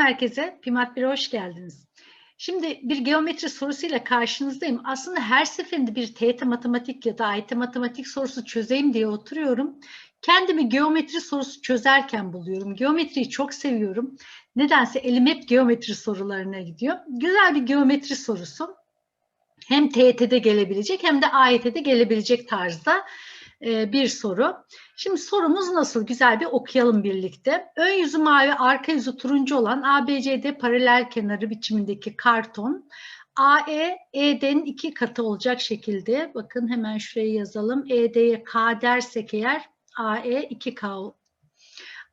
herkese. Pimat 1'e hoş geldiniz. Şimdi bir geometri sorusuyla karşınızdayım. Aslında her seferinde bir TYT matematik ya da AYT matematik sorusu çözeyim diye oturuyorum. Kendimi geometri sorusu çözerken buluyorum. Geometriyi çok seviyorum. Nedense elim hep geometri sorularına gidiyor. Güzel bir geometri sorusu. Hem TYT'de gelebilecek hem de AYT'de gelebilecek tarzda bir soru. Şimdi sorumuz nasıl? Güzel bir okuyalım birlikte. Ön yüzü mavi, arka yüzü turuncu olan ABCD paralel kenarı biçimindeki karton AE, ED'nin iki katı olacak şekilde. Bakın hemen şuraya yazalım. ED'ye K dersek eğer AE 2K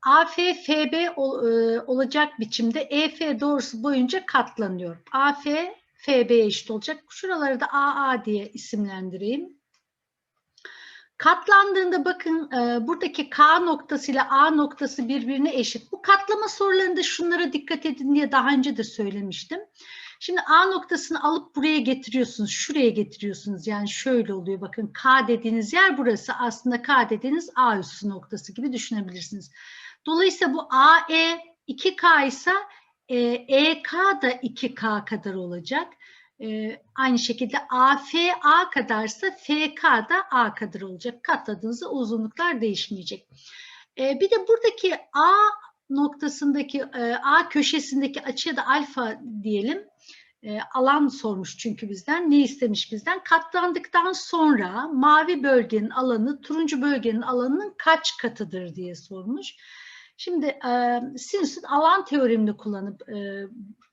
AF, FB e, olacak biçimde EF doğrusu boyunca katlanıyor. AF, FB eşit olacak. Şuraları da AA diye isimlendireyim. Katlandığında bakın e, buradaki K noktası ile A noktası birbirine eşit. Bu katlama sorularında şunlara dikkat edin diye daha önce de söylemiştim. Şimdi A noktasını alıp buraya getiriyorsunuz. Şuraya getiriyorsunuz. Yani şöyle oluyor. Bakın K dediğiniz yer burası. Aslında K dediğiniz A üssü noktası gibi düşünebilirsiniz. Dolayısıyla bu AE 2K ise e, EK da 2K kadar olacak. E, aynı şekilde AFA kadarsa FK da A kadar olacak. Katladığınızda uzunluklar değişmeyecek. E, bir de buradaki A noktasındaki e, A köşesindeki açıya da alfa diyelim. E, alan sormuş çünkü bizden. Ne istemiş bizden? Katlandıktan sonra mavi bölgenin alanı turuncu bölgenin alanının kaç katıdır diye sormuş. Şimdi e, sinüsün alan teoremini kullanıp e,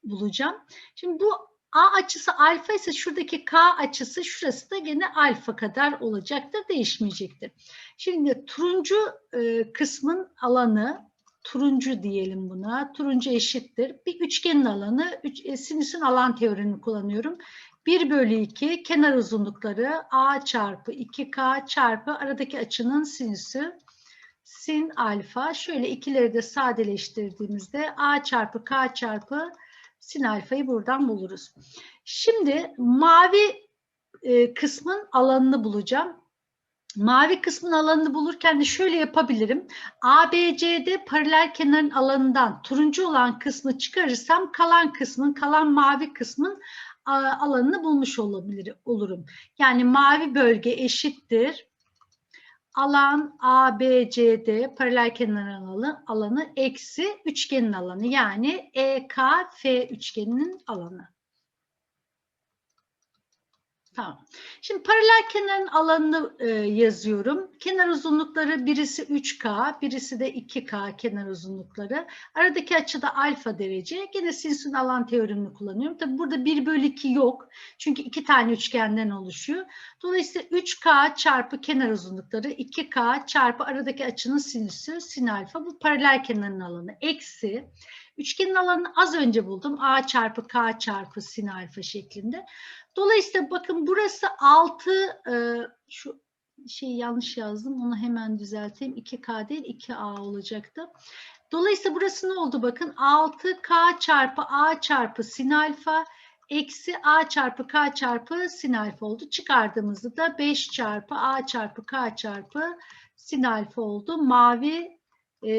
bulacağım. Şimdi bu A açısı alfa ise şuradaki K açısı şurası da gene alfa kadar olacaktır, değişmeyecektir. Şimdi turuncu e, kısmın alanı, turuncu diyelim buna, turuncu eşittir. Bir üçgenin alanı, e, sinüsün alan teorini kullanıyorum. 1 bölü 2 kenar uzunlukları A çarpı 2K çarpı aradaki açının sinüsü sin alfa. Şöyle ikileri de sadeleştirdiğimizde A çarpı K çarpı sin alfayı buradan buluruz. Şimdi mavi e, kısmın alanını bulacağım. Mavi kısmın alanını bulurken de şöyle yapabilirim. ABCD paralel kenarın alanından turuncu olan kısmı çıkarırsam kalan kısmın, kalan mavi kısmın alanını bulmuş olabilir, olurum. Yani mavi bölge eşittir alan ABCD paralel kenar alanı, alanı eksi üçgenin alanı yani EKF üçgeninin alanı. Tamam. Şimdi paralel kenarın alanını e, yazıyorum. Kenar uzunlukları birisi 3K, birisi de 2K kenar uzunlukları. Aradaki açı da alfa derece. Gene sinüsün alan teoremini kullanıyorum. Tabi burada 1 bölü 2 yok. Çünkü iki tane üçgenden oluşuyor. Dolayısıyla 3K çarpı kenar uzunlukları 2K çarpı aradaki açının sinüsü sin alfa. Bu paralel kenarın alanı. Eksi. Üçgenin alanını az önce buldum. A çarpı K çarpı sin alfa şeklinde. Dolayısıyla bakın burası 6 e, şu şeyi yanlış yazdım. Onu hemen düzelteyim. 2K değil 2A olacaktı. Dolayısıyla burası ne oldu? Bakın 6K çarpı A çarpı sin alfa eksi A çarpı K çarpı sin alfa oldu. Çıkardığımızda da 5 çarpı A çarpı K çarpı sin alfa oldu. Mavi e,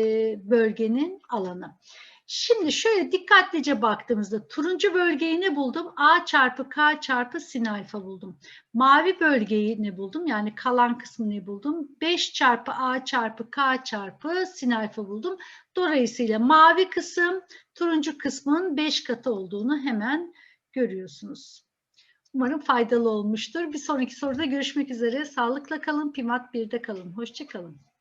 bölgenin alanı. Şimdi şöyle dikkatlice baktığımızda turuncu bölgeyi ne buldum? A çarpı K çarpı sin alfa buldum. Mavi bölgeyi ne buldum? Yani kalan kısmını buldum? 5 çarpı A çarpı K çarpı sin alfa buldum. Dolayısıyla mavi kısım turuncu kısmın 5 katı olduğunu hemen görüyorsunuz. Umarım faydalı olmuştur. Bir sonraki soruda görüşmek üzere. Sağlıkla kalın. Pimat 1'de kalın. Hoşçakalın.